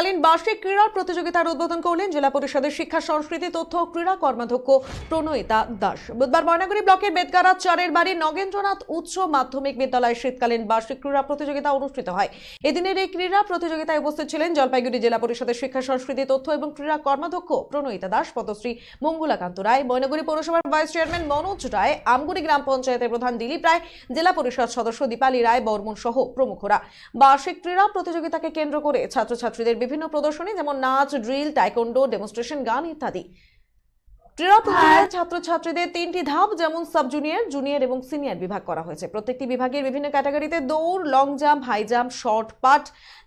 শীতকালীন বার্ষিক ক্রীড়া প্রতিযোগিতার উদ্বোধন করলেন জেলা পরিষদের শিক্ষা, সংস্কৃতি, তথ্য ও ক্রীড়া কর্মাধ্যক্ষ প্রণয়িতা দাস। বুধবার ময়নাগুড়ি ব্লকের বেদগাড়া চারের বাড়ি নগেন্দ্রনাথ উচ্চ মাধ্যমিক বিদ্যালয়ে শীতকালীন বার্ষিক ক্রীড়া প্রতিযোগিতা অনুষ্ঠিত হয়। এদিনের এই ক্রীড়া প্রতিযোগিতায় উপস্থিত ছিলেন জলপাইগুড়ি জেলা পরিষদের শিক্ষা, সংস্কৃতি, তথ্য এবং ক্রীড়া কর্মাধ্যক্ষ প্রণয়িতা দাস পদশ্রী মঙ্গলাকান্ত রায়, ময়নাগুড়ি পৌরসভার ভাইস চেয়ারম্যান মনোজ রায়, আমগুড়ি গ্রাম পঞ্চায়েতের প্রধান দিলীপ রায়, জেলা পরিষদ সদস্য দীপালী রায়, বর্মন সহ প্রমুখরা। বার্ষিক ক্রীড়া প্রতিযোগিতাকে কেন্দ্র করে ছাত্রছাত্রীদের বিভিন্ন প্রদর্শনী যেমন নাচ ড্রিল টাইকন্ডো ডেমনস্ট্রেশন গান ইত্যাদি। ক্রীড়া প্রতিযোগিতায় ছাত্রছাত্রীদের তিনটি ধাপ যেমন সাব জুনিয়র জুনিয়র এবং সিনিয়র বিভাগ করা হয়েছে। প্রত্যেকটি বিভাগের বিভিন্ন ক্যাটাগরিতে দৌড় long jump high jump shot put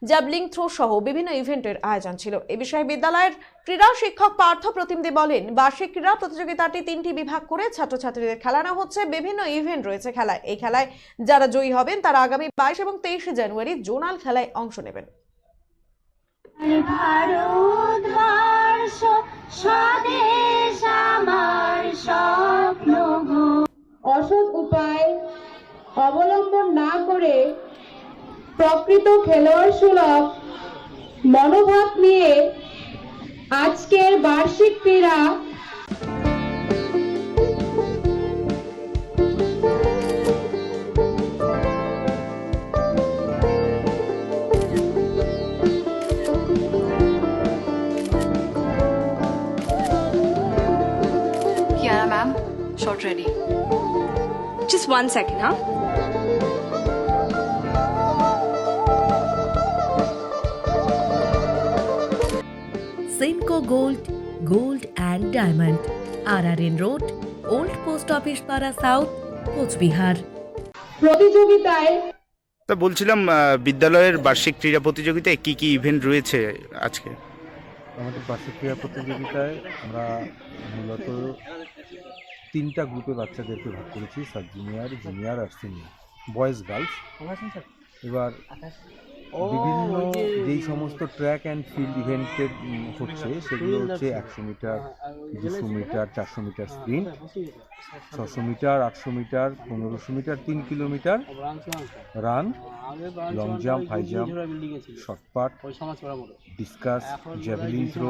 javelin throw সহ বিভিন্ন ইভেন্টের আয়োজন ছিল। এ বিষয়ে বিদ্যালয়ের ক্রীড়া শিক্ষক পার্থ প্রতিমদে বলেন বার্ষিক ক্রীড়া প্রতিযোগিতাটি তিনটি বিভাগ করে ছাত্রছাত্রীদের খেলানো হচ্ছে। বিভিন্ন ইভেন্ট রয়েছে খেলায়। এই খেলায় যারা জয়ী হবেন তারা আগামী বাইশ এবং তেইশে জানুয়ারি জোনাল খেলায় অংশ নেবেন। অসৎ উপায় অবলম্বন না করে প্রকৃত খেলোয়াড় সুলভ মনোভাব নিয়ে আজকের বার্ষিক ক্রীড়া Kiara ma'am, shot ready. Just one second, huh? Gold and diamond R R N road old post office পাড়া সাউথ কোচবিহার প্রতিযোগিতায় তা বলছিলাম আহ, বিদ্যালয়ের বার্ষিক ক্রীড়া প্রতিযোগিতায় কি কি ইভেন্ট রয়েছে আজকে আমাদের বার্ষিক ক্রীড়া প্রতিযোগিতায় আমরা মূলত তিনটা গ্রুপে বাচ্চাদেরকে ভাগ করেছি সাব জুনিয়র জুনিয়র আর সিনিয়র বয়েজ গার্লস এবার বিভিন্ন যেই সমস্ত ট্র্যাক অ্যান্ড ফিল্ড ইভেন্টের হচ্ছে, সেগুলো হচ্ছে একশো মিটার, দুশো মিটার, চারশো মিটার স্প্রিন্ট ছশো মিটার, আটশো মিটার, পনেরোশো মিটার, তিন kilometre run long jump high jump shot put discus javelin throw